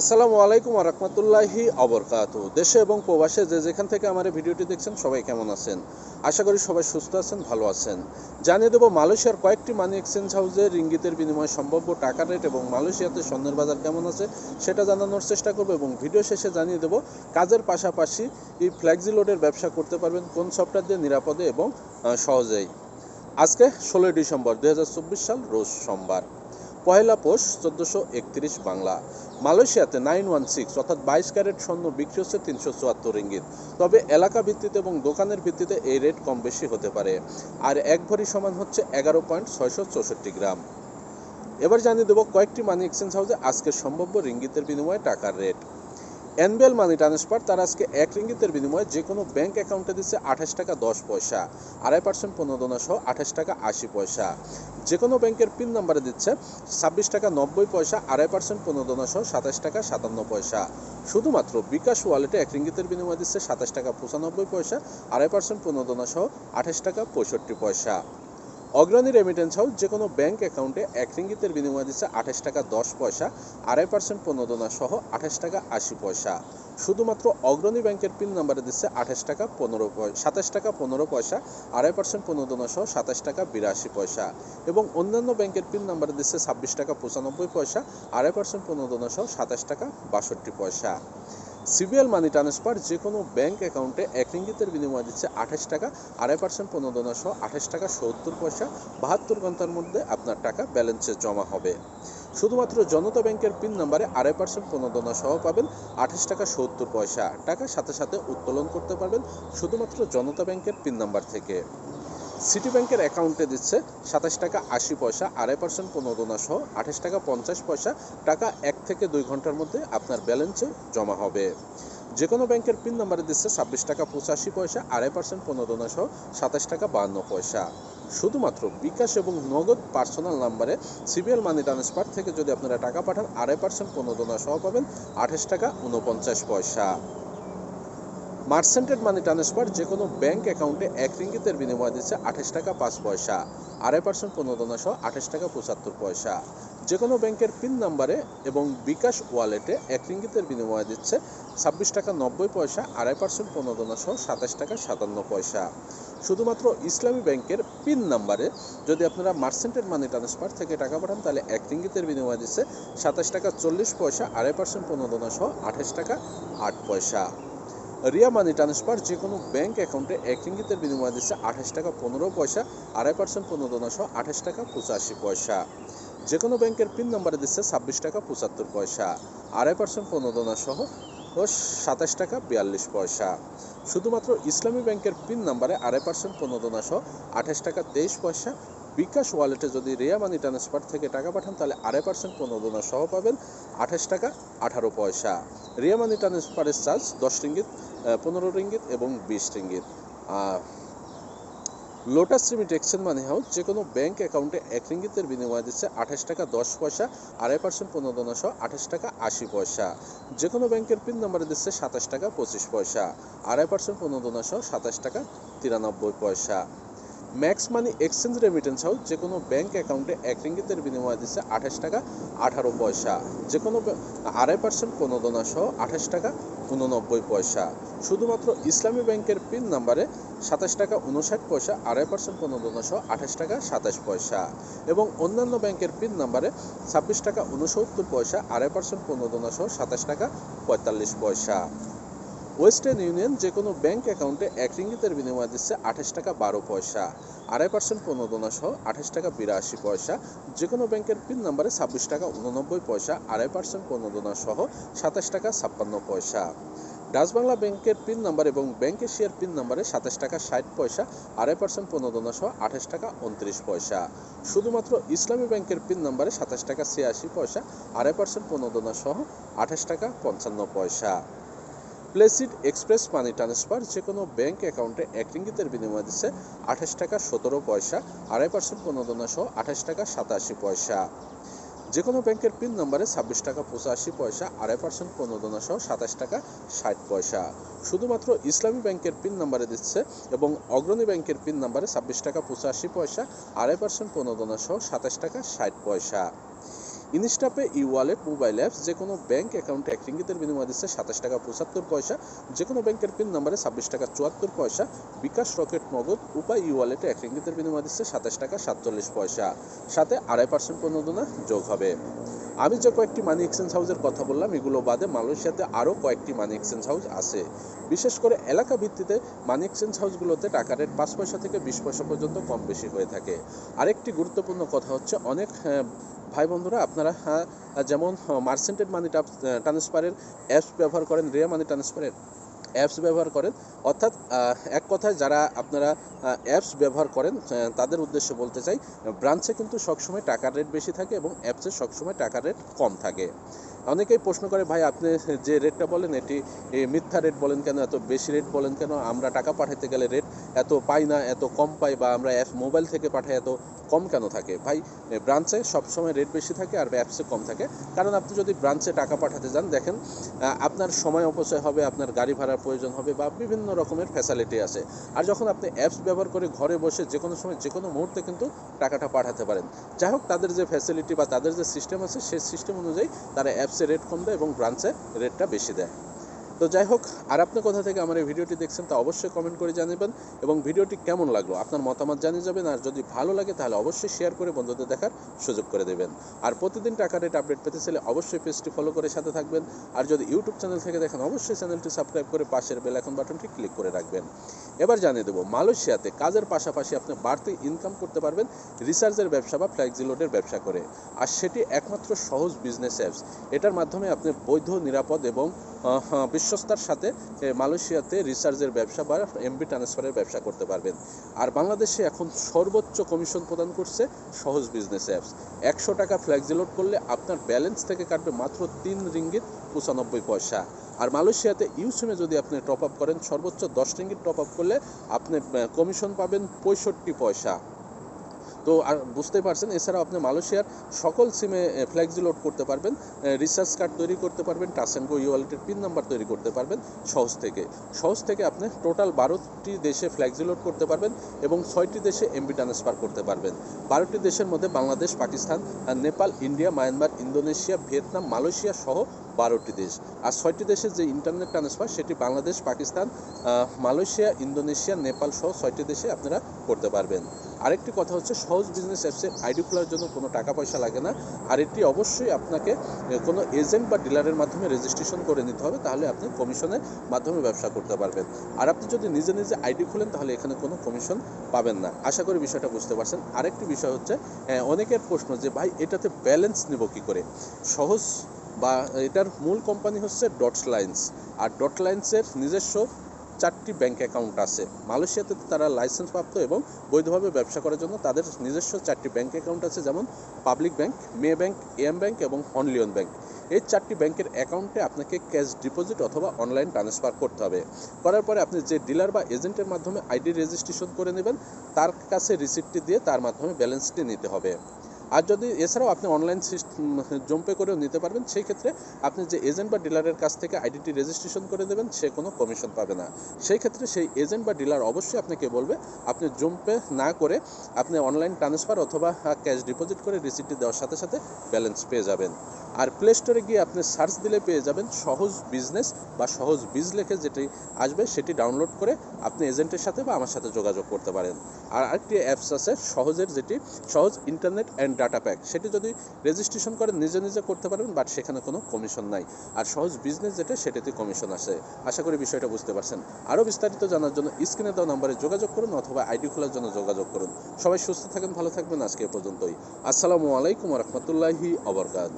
আসসালামু আলাইকুম রহমতুল্লাহি অবরকাত দেশে এবং প্রবাসে যে যেখান থেকে আমার এই ভিডিওটি দেখছেন, সবাই কেমন আছেন? আশা করি সবাই সুস্থ আছেন, ভালো আছেন। জানিয়ে দেবো, মালয়েশিয়ার কয়েকটি মানি এক্সচেঞ্জ হাউসে রিঙ্গিতের বিনিময়ে সম্ভাব্য টাকার রেট এবং মালয়েশিয়াতে স্বর্ণের বাজার কেমন আছে, সেটা জানানোর চেষ্টা করব এবং ভিডিও শেষে জানিয়ে দেবো, কাজের পাশাপাশি এই ফ্ল্যাক্সি লোডের ব্যবসা করতে পারবেন কোন সফটওয়্যার দিয়ে, নিরাপদে এবং সহজেই। আজকে ষোলোই ডিসেম্বর দু হাজার চব্বিশ সাল, রোজ সোমবার। পয়লা পোষ চোদ্দোশো একত্রিশ বাংলা। মালয়েশিয়াতে নাইন ওয়ান সিক্স অর্থাৎ বাইশ ক্যারেট স্বর্ণ বিক্রি হচ্ছে তিনশো চুয়াত্তর ইঙ্গিত। তবে এলাকা ভিত্তিতে এবং দোকানের ভিত্তিতে এই রেট কম বেশি হতে পারে। আর এক ভরি সমান হচ্ছে এগারো পয়েন্ট ছয়শো চৌষট্টি গ্রাম। এবার জানিয়ে দেবো কয়েকটি মানি এক্সচেঞ্জ হাউসে আজকে সম্ভাব্য রিঙ্গিতের বিনিময়ে টাকার রেট। এনবিএল মানি ট্রান্সফার তার আজকে এক রিঙ্গিতের বিনিময়ে যে কোনো ব্যাংক অ্যাকাউন্টে দিচ্ছে আঠাশ টাকা দশ পয়সা, আড়াই পার্সেন্ট প্রণোদনা সহ আঠাশ টাকা আশি পয়সা। যে কোনো ব্যাংকের পিন নাম্বারে দিচ্ছে ছাব্বিশ টাকা নব্বই পয়সা, আড়াই পার্সেন্ট প্রণোদনা সহ সাতাশ টাকা সাতান্ন পয়সা। শুধুমাত্র বিকাশ ওয়ালেটে এক রিঙ্গিতের বিনিময়ে দিচ্ছে সাতাশ টাকা পঁচানব্বই পয়সা, আড়াই পার্সেন্ট প্রণোদনা সহ আঠাশ টাকা পঁয়ষট্টি পয়সা। অগ্রণী রেমিটেন্স হাউস যে কোনো ব্যাংক অ্যাকাউন্টে এক রিঙ্গিতের বিনিময়ে দিচ্ছে আঠাশ টাকা দশ পয়সা, আড়াই পার্সেন্ট প্রণোদনা সহ আঠাশ টাকা আশি পয়সা। শুধুমাত্র অগ্রণী ব্যাংকের পিন নাম্বারে দিচ্ছে আঠাশ টাকা পনেরো পয়সা সাতাশ টাকা পনেরো পয়সা, আড়াই পার্সেন্ট প্রণোদনা সহ সাতাশ টাকা বিরাশি পয়সা। এবং অন্যান্য ব্যাংকের পিন নাম্বারে দিচ্ছে ছাব্বিশ টাকা পঁচানব্বই পয়সা, আড়াই পার্সেন্ট প্রণোদনা সহ সাতাশ টাকা বাষট্টি পয়সা। সিবিএল মানি ট্রান্সফার যে কোনো ব্যাংক অ্যাকাউন্টে এক রিঙ্গিতের বিনিময় দিচ্ছে আঠাশ টাকা, আড়াই পার্সেন্ট প্রণোদনা সহ আঠাশ টাকা সত্তর পয়সা, বাহাত্তর ঘণ্টার মধ্যে আপনার টাকা ব্যালেন্সে জমা হবে। শুধুমাত্র জনতা ব্যাংকের পিন নাম্বারে আড়াই পার্সেন্ট প্রণোদনা সহ পাবেন, আঠাশ টাকা সত্তর পয়সা। টাকা সাথে সাথে উত্তোলন করতে পারবেন শুধুমাত্র জনতা ব্যাংকের পিন নাম্বার থেকে। সিটি ব্যাংকের অ্যাকাউন্টে দিচ্ছে সাতাশ টাকা আশি পয়সা, আড়াই পার্সেন্ট প্রণোদনা সহ আঠাশ টাকা পঞ্চাশ পয়সা। টাকা এক থেকে দুই ঘণ্টার মধ্যে আপনার ব্যালেন্সে জমা হবে। যে কোনো ব্যাংকের পিন নাম্বারে দিচ্ছে ছাব্বিশ টাকা পঁচাশি পয়সা, আড়াই পার্সেন্ট প্রণোদনা সহ সাতাশ টাকা বাহান্ন পয়সা। শুধুমাত্র বিকাশ এবং নগদ পার্সোনাল নাম্বারে সিবিএল মানি ট্রান্সফার থেকে যদি আপনারা টাকা পাঠান, আড়াই পার্সেন্ট প্রণোদনা সহ পাবেন আঠাশ টাকা উনপঞ্চাশ পয়সা। মার্সেন্টেড মানি ট্রান্সফার যে কোনো ব্যাংক অ্যাকাউন্টে এক রিঙ্গিতের বিনিময়ে দিচ্ছে আঠাশ টাকা পাঁচ পয়সা, আড়াই পার্সেন্ট প্রণোদনা সহ আঠাশ টাকা পঁচাত্তর পয়সা। যে কোনো ব্যাংকের পিন নাম্বারে এবং বিকাশ ওয়ালেটে এক রিঙ্গিতের বিনিময়ে দিচ্ছে ছাব্বিশ টাকা নব্বই পয়সা, আড়াই পার্সেন্ট প্রণোদনা সহ সাতাশ টাকা সাতান্ন পয়সা। শুধুমাত্র ইসলামী ব্যাংকের পিন নাম্বারে যদি আপনারা মার্সেন্টেড মানি ট্রান্সফার থেকে টাকা পাঠান, তাহলে এক রিঙ্গিতের বিনিময়ে দিচ্ছে সাতাশ টাকা চল্লিশ পয়সা, আড়াই পার্সেন্ট প্রণোদনা সহ আঠাশ টাকা আট পয়সা। রিয়া মানি ট্রান্সফার যে কোনো ব্যাঙ্ক অ্যাকাউন্টে এক ইঙ্গিতের বিনিময়ে দিচ্ছে আঠাশ টাকা পনেরো পয়সা, আড়াই পার্সেন্ট প্রণোদনা সহ আঠাশ টাকা পঁচাশি পয়সা। যে কোনো ব্যাংকের পিন নাম্বারে দিচ্ছে ছাব্বিশ টাকা পঁচাত্তর পয়সা, আড়াই পার্সেন্ট প্রণোদনা সহ ও সাতাশ টাকা বিয়াল্লিশ পয়সা। শুধুমাত্র ইসলামী ব্যাংকের পিন নাম্বারে আড়াই পার্সেন্ট প্রণোদনা সহ আঠাশ টাকা তেইশ পয়সা বিকাশ ওয়ালেটে যদি রিয়া মানি ট্রান্সফার থেকে টাকা পাঠান, তাহলে আড়াই পার্সেন্ট প্রণোদনা সহ পাবেন আঠাশ টাকা আঠারো পয়সা। রিয়া মানি ট্রান্সফারের চার্জ দশ রিঙ্গিত পনেরো রিঙ্গিত এবং বিশ ringgit. Lotus remit exchange money house যে কোনো ব্যাংক অ্যাকাউন্টে এক রিঙ্গিতের বিনিময়ে দিচ্ছে আঠাশ টাকা দশ পয়সা, আড়াই পার্সেন্ট প্রণোদনা সহ আঠাশ টাকা আশি পয়সা। যে কোনো ব্যাংকের পিন নাম্বারে দিচ্ছে সাতাশ টাকা পঁচিশ পয়সা, আড়াই পার্সেন্ট প্রণোদনা সহ সাতাশ টাকা তিরানব্বই পয়সা। Max money exchange remittance house যে কোনো ব্যাংক অ্যাকাউন্টে এক রিঙ্গিতের বিনিময়ে দিচ্ছে আঠাশ টাকা আঠারো পয়সা। যে কোনো আড়াই পার্সেন্ট প্রণোদনা সহ আঠাশ টাকা উননব্বই পয়সা। শুধুমাত্র ইসলামী ব্যাংকের পিন নাম্বারে সাতাশ টাকা উনষাট পয়সা, আড়াই পার্সেন্ট প্রণোদনা সহ আঠাশ টাকা সাতাশ পয়সা। এবং অন্যান্য ব্যাংকের পিন নাম্বারে ছাব্বিশ টাকা উনসত্তর পয়সা, আড়াই পার্সেন্ট প্রণোদনা সহ সাতাশ টাকা পঁয়তাল্লিশ পয়সা। ওয়েস্টার্ন ইউনিয়ন যে কোনো ব্যাংক অ্যাকাউন্টে এক রিঙ্গিতের বিনিময়ে দিচ্ছে আঠাশ টাকা বারো পয়সা, আড়াই পার্সেন্ট প্রণোদনা সহ আঠাশ টাকা বিরাশি পয়সা যে কোনো ব্যাংকের পিন নাম্বারে ছাব্বিশ টাকা উননব্বই পয়সা, আড়াই পার্সেন্ট প্রণোদনা সহ সাতাশ টাকা ছাপ্পান্ন পয়সা। ডাচ বাংলা ব্যাংকের পিন নাম্বার এবং ব্যাংক এশিয়ার পিন নাম্বারে সাতাশ টাকা ষাট পয়সা, আড়াই পার্সেন্ট প্রণোদনা সহ আঠাশ টাকা উনত্রিশ পয়সা। শুধুমাত্র ইসলামী ব্যাংকের পিন নাম্বারে সাতাশ টাকা ছিয়াশি পয়সা, আড়াই পার্সেন্ট প্রণোদনা সহ আঠাশ টাকা পঞ্চান্ন পয়সা। প্লেসিড এক্সপ্রেস মানি ট্রান্সফার যে কোনো ব্যাঙ্ক অ্যাকাউন্টে এক রিঙ্গিতের বিনিময়ে দিচ্ছে আঠাশ টাকা সতেরো পয়সা, আড়াই পার্সেন্ট প্রণোদনা সহ আঠাশ টাকা সাতাশি পয়সা। যে কোনো ব্যাংকের পিন নম্বরে ছাব্বিশ টাকা পঁচাশি পয়সা, আড়াই পার্সেন্ট প্রণোদনা সহ সাতাশ টাকা ষাট পয়সা। শুধুমাত্র ইসলামী ব্যাংকের পিন নম্বরে দিচ্ছে এবং অগ্রণী ব্যাংকের পিন নম্বরে ছাব্বিশ টাকা পঁচাশি পয়সা, আড়াই পার্সেন্ট প্রণোদনা সহ সাতাশ টাকা ষাট পয়সা। Instapay e wallet mobile apps যে কোনো ব্যাংক অ্যাকাউন্টে এক রিঙ্গিতের বিনিময় দিচ্ছে সাতাশ টাকা পঁচাত্তর পয়সা। যে কোনো ব্যাংকের পিন নাম্বারে ছাব্বিশ টাকা চুয়াত্তর পয়সা। বিকাশ রকেট নগদ, উপায় ই ওয়ালেটে এক রিঙ্গিতের বিনিময় দিচ্ছে সাতাশ টাকা সাতচল্লিশ পয়সা। সাথে আড়াই পার্সেন্ট প্রণোদনা যোগ হবে। আমি যে কয়েকটি মানি এক্সচেঞ্জ হাউসের কথা বললাম, এগুলো বাদে মালয়েশিয়াতে আরও কয়েকটি মানি এক্সচেঞ্জ হাউস আছে। বিশেষ করে এলাকা ভিত্তিতে মানি এক্সচেঞ্জ হাউসগুলোতে টাকা রেট পাঁচ পয়সা থেকে বিশ পয়সা পর্যন্ত কম বেশি হয়ে থাকে। আরেকটি গুরুত্বপূর্ণ কথা হচ্ছে, অনেক ভাই বন্ধুরা, আপনারা আহ, যেমন মার্সেন্টেড মানি ট্রান্সফারের অ্যাপস ব্যবহার করেন রিয়া মানি ট্রান্সফারের অ্যাপস ব্যবহার করেন। অর্থাৎ এক কথায় যারা আপনারা অ্যাপস ব্যবহার করেন তাদের উদ্দেশ্যে বলতে চাই ব্রাঞ্চে কিন্তু সবসময় টাকার রেট বেশি থাকে এবং অ্যাপসে সবসময় টাকার রেট কম থাকে। অনেকেই প্রশ্ন করে ভাই আপনি যে রেটটা বলেন এটি মিথ্যা রেট বলেন কেন এত বেশি রেট বলেন কেন? আমরা টাকা পাঠাতে গেলে রেট এত পাই না এত কম পাই বা আমরা অ্যাপ মোবাইল থেকে পাঠাই এত কম কেন থাকে? ভাই ব্রাঞ্চে সবসময় রেট বেশি থাকে আর অ্যাপসে কম থাকে। কারণ আপনি যদি ব্রাঞ্চে টাকা পাঠাতে যান, দেখেন আপনার সময় অপচয় হবে, আপনার গাড়ি ভাড়ার প্রয়োজন হবে বা বিভিন্ন রকমের ফ্যাসিলিটি আছে। আর যখন আপনি অ্যাপস ব্যবহার করে ঘরে বসে যে কোনো সময় যে কোনো মুহূর্তে কিন্তু টাকাটা পাঠাতে পারেন। যাই হোক, তাদের যে ফ্যাসিলিটি বা তাদের যে সিস্টেম আছে, সেই সিস্টেম অনুযায়ী তারা অ্যাপসে রেট কম দেয় এবং ব্রাঞ্চে রেটটা বেশি দেয়। তো যাই হোক আর আপনি কোথা থেকে আমার এই ভিডিওটি দেখছেন তা অবশ্যই কমেন্ট করে জানাবেন এবং ভিডিওটি কেমন লাগল আপনার মতামত জানিয়ে যাবেন আর যদি ভালো লাগে তাহলে অবশ্যই শেয়ার করে বন্ধুদের দেখার সুযোগ করে দেবেন। আর প্রতিদিন টাকা রেট আপডেট পেতে চাইলে অবশ্যই পেজটি ফলো করে সাথে থাকবেন আর যদি ইউটিউব চ্যানেল থেকে দেখেন অবশ্যই চ্যানেলটি সাবস্ক্রাইব করে পাশের বেল আইকন বাটনটি ক্লিক করে রাখবেন। এবার জানিয়ে দেবো মালয়েশিয়াতে কাজের পাশাপাশি আপনি বাড়তি ইনকাম করতে পারবেন রিসার্চের ব্যবসা বা ফ্ল্যাক্সিলোডের ব্যবসা করে। আর সেটি একমাত্র সহজ বিজনেস অ্যাপস এটার মাধ্যমে আপনি বৈধ নিরাপদ এবং হ্যাঁ, বিশ্বস্তার সাথে মালয়েশিয়াতে রিসার্চের ব্যবসা বা এমবি ট্রান্সফারের ব্যবসা করতে পারবেন। আর বাংলাদেশে এখন সর্বোচ্চ কমিশন প্রদান করছে সহজ বিজনেস অ্যাপস একশো টাকা ফ্ল্যাক্সিলোড করলে আপনার ব্যালেন্স থেকে কাটবে মাত্র তিন রিঙ্গিত পঁচানব্বই পয়সা। আর মালয়েশিয়াতে ইউসিমে যদি আপনি টপ আপ করেন, সর্বোচ্চ দশ রিঙ্গিত টপ আপ করলে আপনি কমিশন পাবেন পঁয়ষট্টি পয়সা। তো আর বুঝতে পারছেন, এছাড়াও আপনি মালয়েশিয়ার সকল সিমে ফ্ল্যাক্সি লোড করতে পারবেন রিসার্চ কার্ড তৈরি করতে পারবেন টাচ অ্যান্ড গো ওয়ালেটের পিন নাম্বার তৈরি করতে পারবেন, সহজ থেকে। সহজ থেকে আপনি টোটাল বারোটি দেশে ফ্ল্যাক্সি লোড করতে পারবেন এবং ছয়টি দেশে এমবি ট্রান্সফার করতে পারবেন। বারোটি দেশের মধ্যে Bangladesh, Pakistan Nepal, India, Myanmar, Indonesia, Vietnam, Malaysia সহ বারোটি দেশ। আর ছয়টি দেশের যে ইন্টারনেট ট্রান্সফার সেটি বাংলাদেশ, পাকিস্তান মালয়েশিয়া, ইন্দোনেশিয়া, নেপাল সহ ছয়টি দেশে আপনারা করতে পারবেন। আরেকটি কথা হচ্ছে সহজ বিজনেস অ্যাপসে আইডি খোলার জন্য কোনো টাকা পয়সা লাগে না। আর এটি অবশ্যই আপনাকে কোনো এজেন্ট বা ডিলারের মাধ্যমে রেজিস্ট্রেশন করে নিতে হবে তাহলে আপনি কমিশনের মাধ্যমে ব্যবসা করতে পারবেন। আর আপনি যদি নিজে নিজে আইডি খুলেন তাহলে এখানে কোনো কমিশন পাবেন না। আশা করি বিষয়টা বুঝতে পারছেন। আরেকটি বিষয় হচ্ছে আহ, অনেকের প্রশ্ন যে ভাই এটাতে ব্যালেন্স নিব কি করে? সহজ বা এটার মূল কোম্পানি হচ্ছে ডটস লাইন্স আর ডট লাইন্সের নিজস্ব চারটি ব্যাংক অ্যাকাউন্ট আছে। মালয়েশিয়াতে তারা লাইসেন্স প্রাপ্ত এবং বৈধভাবে ব্যবসা করার জন্য তাদের নিজস্ব চারটি ব্যাংক অ্যাকাউন্ট আছে, যেমন public bank, Maybank, M bank এবং হনলিয়ন ব্যাংক। এই চারটি ব্যাংকের অ্যাকাউন্টে আপনাকে ক্যাশ ডিপোজিট অথবা অনলাইন ট্রান্সফার করতে হবে। করার পরে আপনি যে ডিলার বা এজেন্টের মাধ্যমে আইডি রেজিস্ট্রেশন করে নেবেন, তার কাছে রিসিপ্টটি দিয়ে তার মাধ্যমে ব্যালেন্সটি নিতে হবে। আর যদি এছাড়াও আপনি অনলাইন জম্পে করেও নিতে পারবেন সেই ক্ষেত্রে আপনি যে এজেন্ট বা ডিলারের কাছ থেকে আইডেন্টি রেজিস্ট্রেশন করে দেবেন, সে কোনো কমিশন পাবে না। সেই ক্ষেত্রে সেই এজেন্ট বা ডিলার অবশ্যই আপনাকে বলবে, আপনি জম্পে না করে আপনি অনলাইন ট্রান্সফার অথবা ক্যাশ ডিপোজিট করে রিসিপ্টটি দেওয়ার সাথে সাথে ব্যালেন্স পেয়ে যাবেন। আর প্লে স্টোরে গিয়ে আপনি সার্চ দিলে পেয়ে যাবেন সহজ বিজনেস বা সহজ বিজ লেখে যেটি আসবে সেটি ডাউনলোড করে আপনি এজেন্টের সাথে বা আমার সাথে যোগাযোগ করতে পারেন। আর আরেকটি অ্যাপস আছে সহজের যেটি সহজ ইন্টারনেট অ্যান্ড ডাটা প্যাক সেটি যদি রেজিস্ট্রেশন করেন নিজে নিজে করতে পারবেন বাট সেখানে কোনো কমিশন নাই। আর সহজ বিজনেস যেটা, সেটাতে কমিশন আসে। আশা করি বিষয়টা বুঝতে পারছেন। আরও বিস্তারিত জানার জন্য স্ক্রিনে দেওয়া নাম্বারে যোগাযোগ করুন অথবা আইডি খোলার জন্য যোগাযোগ করুন। সবাই সুস্থ থাকেন, ভালো থাকবেন আজকে পর্যন্তই। আসসালামু আলাইকুম রহমতুল্লাহি অবরকাত